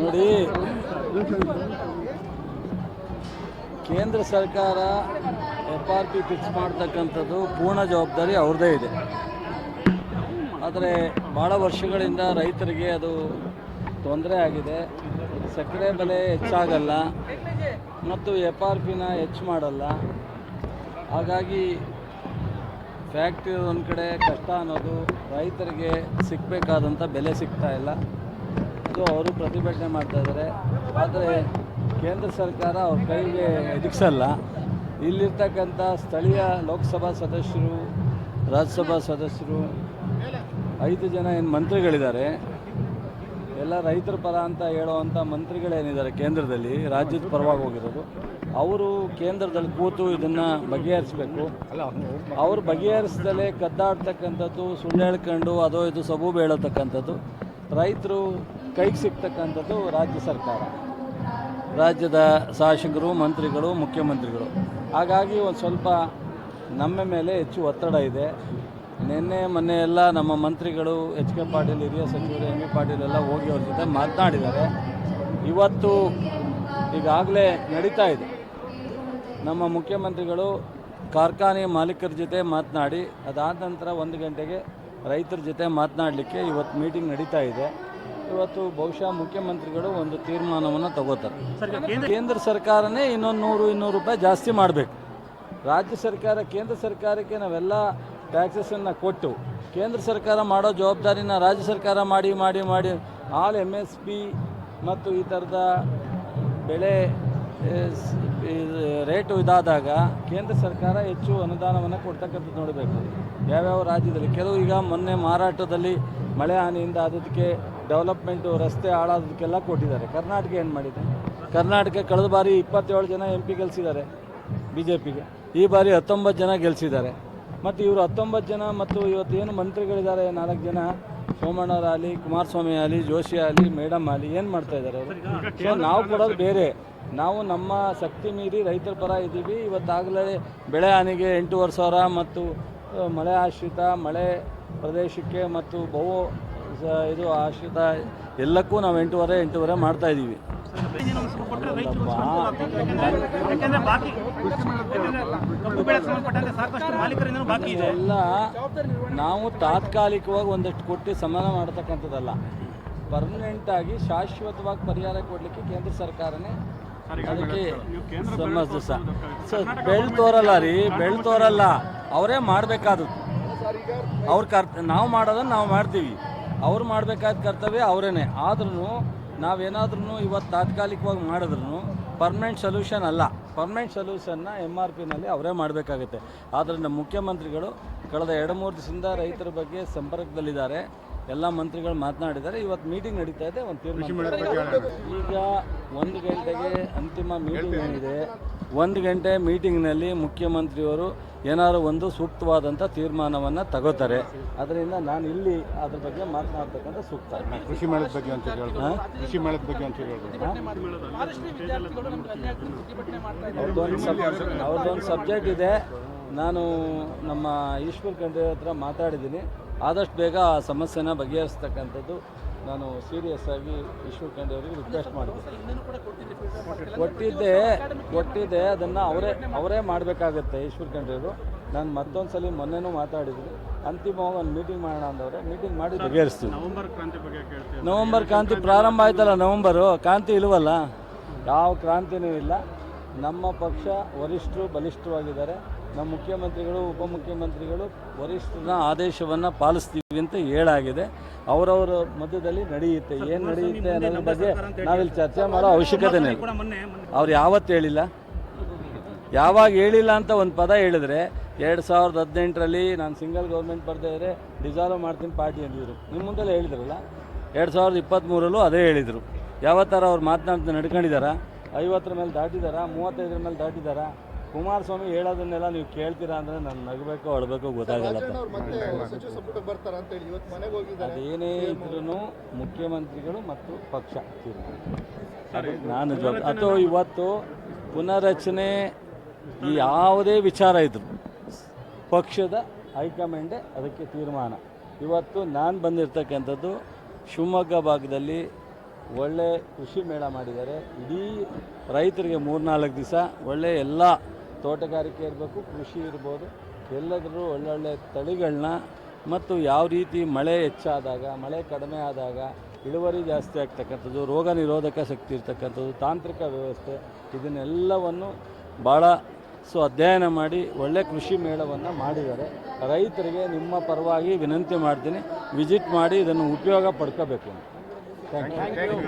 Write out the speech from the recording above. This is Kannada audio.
ನೋಡಿ. ಕೇಂದ್ರ ಸರ್ಕಾರ ಎಫ್ ಆರ್ ಪಿ ಫಿಕ್ಸ್ ಮಾಡ್ತಕ್ಕಂಥದ್ದು ಪೂರ್ಣ ಜವಾಬ್ದಾರಿ ಅವ್ರದ್ದೇ ಇದೆ. ಆದರೆ ಭಾಳ ವರ್ಷಗಳಿಂದ ರೈತರಿಗೆ ಅದು ತೊಂದರೆ ಆಗಿದೆ. ಸಕ್ಕರೆ ಬೆಲೆ ಹೆಚ್ಚಾಗಲ್ಲ ಮತ್ತು ಎಫ್ ಆರ್ ಪಿನ ಹೆಚ್ಚು ಮಾಡಲ್ಲ. ಹಾಗಾಗಿ ಫ್ಯಾಕ್ಟ್ರಿ ಒಂದು ಕಡೆ ಕಷ್ಟ ಅನ್ನೋದು ರೈತರಿಗೆ ಸಿಗಬೇಕಾದಂಥ ಬೆಲೆ ಸಿಗ್ತಾ ಇಲ್ಲ. ಇದು ಅವರು ಪ್ರತಿಭಟನೆ ಮಾಡ್ತಾ ಇದ್ದಾರೆ. ಆದರೆ ಕೇಂದ್ರ ಸರ್ಕಾರ ಅವ್ರ ಕೈಗೆ ಎದುಗಿಸಲ್ಲ ಇಲ್ಲಿರ್ತಕ್ಕಂಥ ಸ್ಥಳೀಯ ಲೋಕಸಭಾ ಸದಸ್ಯರು, ರಾಜ್ಯಸಭಾ ಸದಸ್ಯರು, ಐದು ಜನ ಏನು ಮಂತ್ರಿಗಳಿದ್ದಾರೆ. ಎಲ್ಲ ರೈತರ ಪರ ಅಂತ ಹೇಳುವಂಥ ಮಂತ್ರಿಗಳೇನಿದ್ದಾರೆ ಕೇಂದ್ರದಲ್ಲಿ, ರಾಜ್ಯದ ಪರವಾಗಿ ಹೋಗಿರೋದು. ಅವರು ಕೇಂದ್ರದಲ್ಲಿ ಕೂತು ಇದನ್ನು ಬಗೆಹರಿಸಬೇಕು. ಅವರು ಬಗೆಹರಿಸ್ದಲೇ ಕದ್ದಾಡ್ತಕ್ಕಂಥದ್ದು, ಸುಳ್ಳು ಹೇಳ್ಕೊಂಡು ಅದೋ ಇದು ಸಬೂಬು ಹೇಳತಕ್ಕಂಥದ್ದು. ರೈತರು ಕೈಗೆ ಸಿಗ್ತಕ್ಕಂಥದ್ದು ರಾಜ್ಯ ಸರ್ಕಾರ. ರಾಜ್ಯದ ಶಾಸಕರು, ಮಂತ್ರಿಗಳು, ಮುಖ್ಯಮಂತ್ರಿಗಳು. ಹಾಗಾಗಿ ಒಂದು ಸ್ವಲ್ಪ ನಮ್ಮ ಮೇಲೆ ಹೆಚ್ಚು ಒತ್ತಡ ಇದೆ. ನಿನ್ನೆ, ಮೊನ್ನೆ ಎಲ್ಲ ನಮ್ಮ ಮಂತ್ರಿಗಳು, ಎಚ್ ಕೆ ಪಾಟೀಲ್, ಹಿರಿಯ ಸಚಿವರು, ಎಂ ಬಿ ಪಾಟೀಲ್ ಎಲ್ಲ ಹೋಗಿ ಅವ್ರ ಜೊತೆ ಮಾತನಾಡಿದ್ದಾರೆ. ಇವತ್ತು ಈಗಾಗಲೇ ನಡೀತಾ ಇದೆ. ನಮ್ಮ ಮುಖ್ಯಮಂತ್ರಿಗಳು ಕಾರ್ಖಾನೆ ಮಾಲೀಕರ ಜೊತೆ ಮಾತನಾಡಿ, ಅದಾದ ನಂತರ ಒಂದು ಗಂಟೆಗೆ ರೈತರ ಜೊತೆ ಮಾತನಾಡಲಿಕ್ಕೆ ಇವತ್ತು ಮೀಟಿಂಗ್ ನಡೀತಾ ಇದೆ. ಇವತ್ತು ಬಹುಶಃ ಮುಖ್ಯಮಂತ್ರಿಗಳು ಒಂದು ತೀರ್ಮಾನವನ್ನು ತಗೋತಾರೆ. ಕೇಂದ್ರ ಸರ್ಕಾರನೇ ಇನ್ನೊಂದು ನೂರು ಇನ್ನೂರು ರೂಪಾಯಿ ಜಾಸ್ತಿ ಮಾಡಬೇಕು. ರಾಜ್ಯ ಸರ್ಕಾರ ಕೇಂದ್ರ ಸರ್ಕಾರಕ್ಕೆ ನಾವೆಲ್ಲ ಟ್ಯಾಕ್ಸಸನ್ನು ಕೊಟ್ಟು ಕೇಂದ್ರ ಸರ್ಕಾರ ಮಾಡೋ ಜವಾಬ್ದಾರಿನ ರಾಜ್ಯ ಸರ್ಕಾರ ಮಾಡಿ ಮಾಡಿ ಮಾಡಿ ಆಲ್ ಎಂ ಎಸ್ ಪಿ ಮತ್ತು ಈ ಥರದ ಬೆಳೆ ರೇಟು ಇದಾದಾಗ ಕೇಂದ್ರ ಸರ್ಕಾರ ಹೆಚ್ಚು ಅನುದಾನವನ್ನು ಕೊಡ್ತಕ್ಕಂಥದ್ದು ನೋಡಬೇಕು. ಯಾವ್ಯಾವ ರಾಜ್ಯದಲ್ಲಿ ಕೆಲವು ಈಗ ಮೊನ್ನೆ ಮಾರಾಟದಲ್ಲಿ ಮಳೆ ಹಾನಿಯಿಂದ ಅದಕ್ಕೆ ಡೆವಲಪ್ಮೆಂಟು, ರಸ್ತೆ ಹಾಳಾದಕ್ಕೆಲ್ಲ ಕೊಟ್ಟಿದ್ದಾರೆ. ಕರ್ನಾಟಕ ಏನು ಮಾಡಿದೆ? ಕರ್ನಾಟಕ ಕಳೆದ ಬಾರಿ ಇಪ್ಪತ್ತೇಳು ಜನ ಎಂ ಪಿ ಗೆಲ್ಸಿದ್ದಾರೆ ಬಿ ಜೆ ಪಿಗೆ ಈ ಬಾರಿ ಹತ್ತೊಂಬತ್ತು ಜನ ಗೆಲ್ಸಿದ್ದಾರೆ. ಮತ್ತು ಇವರು ಹತ್ತೊಂಬತ್ತು ಜನ ಮತ್ತು ಇವತ್ತು ಏನು ಮಂತ್ರಿಗಳಿದ್ದಾರೆ, ನಾಲ್ಕು ಜನ? ಸೋಮಣ್ಣವರಾಗಲಿ ಕುಮಾರಸ್ವಾಮಿ ಆಗಲಿ, ಜೋಶಿ ಆಗಲಿ, ಮೇಡಮ್ ಆಗಲಿ, ಏನು ಮಾಡ್ತಾ ಇದ್ದಾರೆ ಅವರು? ಸೊ ನಾವು ಕೊಡೋದು ಬೇರೆ. ನಾವು ನಮ್ಮ ಶಕ್ತಿ ಮೀರಿ ರೈತರ ಪರ ಇದ್ದೀವಿ. ಇವತ್ತಾಗಲೇ ಬೆಳೆ ಹಾನಿಗೆ ಎಂಟೂವರೆ ಸಾವಿರ ಮತ್ತು, ಮಳೆ ಆಶ್ರಿತ, ಮಳೆ ಪ್ರದೇಶಕ್ಕೆ ಮತ್ತು ಬಹು ಇದು ಆಶ್ರಿತ ಎಲ್ಲಕ್ಕೂ ನಾವು ಎಂಟೂವರೆ ಎಂಟೂವರೆ ಮಾಡ್ತಾ ಇದ್ದೀವಿ. ಎಲ್ಲ ನಾವು ತಾತ್ಕಾಲಿಕವಾಗಿ ಒಂದಷ್ಟು ಕೊಟ್ಟು ಸಮಾನ ಮಾಡತಕ್ಕಂಥದ್ದಲ್ಲ. ಪರ್ಮನೆಂಟ್ ಆಗಿ ಶಾಶ್ವತವಾಗಿ ಪರಿಹಾರ ಕೊಡಲಿಕ್ಕೆ ಕೇಂದ್ರ ಸರ್ಕಾರನೇ ಅದಕ್ಕೆ ಸಮಸ್ಯೆ ಸರ್ ಬೆಳ್ ತೋರಲ್ಲ ರೀ ಬೆಳ್ ತೋರಲ್ಲ. ಅವರೇ ಮಾಡಬೇಕಾದದ್ದು. ಅವ್ರ ಕರ್, ನಾವು ಮಾಡೋದನ್ನು ನಾವು ಮಾಡ್ತೀವಿ. ಅವ್ರು ಮಾಡಬೇಕಾದ ಕರ್ತವ್ಯ ಅವರೇನೆ. ಆದ್ರೂ ನಾವೇನಾದ್ರೂ ಇವತ್ತು ತಾತ್ಕಾಲಿಕವಾಗಿ ಮಾಡಿದ್ರು ಪರ್ಮನೆಂಟ್ ಸೊಲ್ಯೂಷನ್ ಅಲ್ಲ. ಪರ್ಮನೆಂಟ್ ಸೊಲ್ಯೂಷನ್ನ ಎಂ ಆರ್ ಪಿನಲ್ಲಿ ಅವರೇ ಮಾಡಬೇಕಾಗುತ್ತೆ. ಆದ್ದರಿಂದ ಮುಖ್ಯಮಂತ್ರಿಗಳು ಕಳೆದ ಎರಡು ಮೂರು ದಿವಸದಿಂದ ರೈತರ ಬಗ್ಗೆ ಸಂಪರ್ಕದಲ್ಲಿದ್ದಾರೆ. ಎಲ್ಲ ಮಂತ್ರಿಗಳು ಮಾತನಾಡಿದ್ದಾರೆ. ಇವತ್ತು ಮೀಟಿಂಗ್ ನಡೀತಾ ಇದೆ. ಒಂದು ತೀರ್ಮಾನ ಈಗ ಒಂದು ಗಂಟೆಗೆ ಅಂತಿಮ ಮೀಟಿಂಗ್ ಏನಿದೆ? ಒಂದು ಗಂಟೆ ಮೀಟಿಂಗ್ನಲ್ಲಿ ಮುಖ್ಯಮಂತ್ರಿಯವರು ಏನಾದರೂ ಒಂದು ಸೂಕ್ತವಾದಂಥ ತೀರ್ಮಾನವನ್ನು ತಗೋತಾರೆ. ಅದರಿಂದ ನಾನು ಇಲ್ಲಿ ಅದ್ರ ಬಗ್ಗೆ ಮಾತನಾಡ್ತಕ್ಕಂಥ ಸೂಕ್ತ. ಕೃಷಿ ಮೇಳದ ಬಗ್ಗೆ ಅಂತ ಕೃಷಿ ಮೇಳದ ಬಗ್ಗೆ ಅಂತ ಅವ್ರದ್ದೊಂದು ಸಬ್ಜೆಕ್ಟ್ ಇದೆ. ನಾನು ನಮ್ಮ ಈಶ್ವರ್ ಖಂಡ್ರೆ ಹತ್ರ ಮಾತಾಡಿದ್ದೀನಿ. ಆದಷ್ಟು ಬೇಗ ಆ ಸಮಸ್ಯೆನ ಬಗೆಹರಿಸ್ತಕ್ಕಂಥದ್ದು ನಾನು ಸೀರಿಯಸ್ ಆಗಿ ಈಶ್ವರ್ ಕಂಡು ಅವರಿಗೆ ರಿಕ್ವೆಸ್ಟ್ ಮಾಡಿದ್ದೆ ಕೊಟ್ಟಿದ್ದೆ ಕೊಟ್ಟಿದ್ದೆ ಅದನ್ನು ಅವರೇ ಅವರೇ ಮಾಡಬೇಕಾಗತ್ತೆ ಈಶ್ವರ್ ಖಂಡ್ರೆ ಅವರು. ನಾನು ಮತ್ತೊಂದು ಸಲ ಮೊನ್ನೆನೂ ಮಾತಾಡಿದ್ದೀನಿ ಅಂತಿಮವಾಗಿ ಒಂದು ಮೀಟಿಂಗ್ ಮಾಡೋಣ ಅಂದವ್ರೆ. ಮೀಟಿಂಗ್ ಮಾಡಿ ಬಗೆಹರಿಸ್ತೀವಿ. ನವೆಂಬರ್ ಕ್ರಾಂತಿ ಬಗ್ಗೆ ಕೇಳ್ತೀವಿ. ನವಂಬರ್ ಕ್ರಾಂತಿ ಪ್ರಾರಂಭ ಆಯ್ತಲ್ಲ ನವಂಬರು? ಕ್ರಾಂತಿ ಇಲ್ವಲ್ಲ? ಯಾವ ಕ್ರಾಂತಿನೂ ಇಲ್ಲ. ನಮ್ಮ ಪಕ್ಷ ವರಿಷ್ಠರು ಬಲಿಷ್ಠವಾಗಿದ್ದಾರೆ ನಮ್ಮ ಮುಖ್ಯಮಂತ್ರಿಗಳು ಉಪಮುಖ್ಯಮಂತ್ರಿಗಳು ವರಿಷ್ಠರ ಆದೇಶವನ್ನು ಪಾಲಿಸ್ತೀವಿ ಅಂತ ಹೇಳಾಗಿದೆ. ಅವರವರ ಮಧ್ಯದಲ್ಲಿ ನಡೆಯುತ್ತೆ. ಏನು ನಡೆಯುತ್ತೆ ಅನ್ನೋದ್ರ ಬಗ್ಗೆ ನಾವಿಲ್ಲಿ ಚರ್ಚೆ ಮಾಡೋ ಅವಶ್ಯಕತೆ ಇಲ್ಲ. ಅವ್ರು ಯಾವತ್ತು ಹೇಳಿಲ್ಲ? ಯಾವಾಗ ಹೇಳಿಲ್ಲ ಅಂತ ಒಂದು ಪದ ಹೇಳಿದ್ರೆ ಎರಡು ಸಾವಿರದ ಹದಿನೆಂಟರಲ್ಲಿ ನಾನು ಸಿಂಗಲ್ ಗೌರ್ಮೆಂಟ್ ಬರ್ತಾ ಇದ್ದರೆ ಡಿಸಾಲ್ವ್ ಮಾಡ್ತೀನಿ ಪಾರ್ಟಿ ಅಂದಿದ್ರು. ನಿಮ್ಮ ಮುಂದೆಲ್ಲ ಹೇಳಿದ್ರಲ್ಲ? ಎರಡು ಸಾವಿರದ ಇಪ್ಪತ್ತ್ಮೂರಲ್ಲೂ ಅದೇ ಹೇಳಿದರು. ಯಾವ ಥರ ಅವ್ರು ಮಾತನಾಡ್ತಾ ನಡ್ಕೊಂಡಿದ್ದಾರಾ ಐವತ್ತರ ಮೇಲೆ ದಾಟಿದಾರಾ? ಮೂವತ್ತೈದರ ಮೇಲೆ ದಾಟಿದಾರಾ? ಕುಮಾರಸ್ವಾಮಿ ಹೇಳೋದನ್ನೆಲ್ಲ ನೀವು ಕೇಳ್ತೀರಾ ಅಂದರೆ ನಾನು ನಗಬೇಕೋ ಅಳಬೇಕೋ ಗೊತ್ತಾಗಲ್ಲ ಸಚಿವ ಸಂಪುಟಕ್ಕೆ ಬರ್ತಾರ ಅಂತ ಹೇಳಿ ಇವತ್ತು ಮನೆಗೆ ಹೋಗಿದ್ದಾರೆ. ಅದೇನೇ ಇದ್ರೂ ಮುಖ್ಯಮಂತ್ರಿಗಳು ಮತ್ತು ಪಕ್ಷ ನಾನು ಅಥವಾ ಇವತ್ತು ಪುನರಚನೆ ಯಾವುದೇ ವಿಚಾರ ಇದ್ರು ಪಕ್ಷದ ಹೈಕಮಾಂಡೇ ಅದಕ್ಕೆ ತೀರ್ಮಾನ. ಇವತ್ತು ನಾನು ಬಂದಿರತಕ್ಕಂಥದ್ದು ಶಿವಮೊಗ್ಗ ಭಾಗದಲ್ಲಿ ಒಳ್ಳೆ ಕೃಷಿ ಮೇಳ ಮಾಡಿದ್ದಾರೆ. ಇಡೀ ರೈತರಿಗೆ ಮೂರ್ನಾಲ್ಕು ದಿವಸ ಒಳ್ಳೆ ಎಲ್ಲ ತೋಟಗಾರಿಕೆ ಇರಬೇಕು, ಕೃಷಿ ಇರ್ಬೋದು ಎಲ್ಲದರೂ ಒಳ್ಳೊಳ್ಳೆ ತಳಿಗಳನ್ನ ಮತ್ತು ಯಾವ ರೀತಿ ಮಳೆ ಹೆಚ್ಚಾದಾಗ, ಮಳೆ ಕಡಿಮೆ ಆದಾಗ ಇಳುವರಿ ಜಾಸ್ತಿ ಆಗ್ತಕ್ಕಂಥದ್ದು, ರೋಗ ನಿರೋಧಕ ಶಕ್ತಿ ಇರ್ತಕ್ಕಂಥದ್ದು, ತಾಂತ್ರಿಕ ವ್ಯವಸ್ಥೆ ಇದನ್ನೆಲ್ಲವನ್ನು ಭಾಳ ಸೊ ಅಧ್ಯಯನ ಮಾಡಿ ಒಳ್ಳೆ ಕೃಷಿ ಮೇಳವನ್ನು ಮಾಡಿದ್ದಾರೆ. ರೈತರಿಗೆ ನಿಮ್ಮ ಪರವಾಗಿ ವಿನಂತಿ ಮಾಡ್ತೀನಿ. ವಿಸಿಟ್ ಮಾಡಿ ಇದನ್ನು ಉಪಯೋಗ ಪಡ್ಕೋಬೇಕು ಥ್ಯಾಂಕ್ ಯು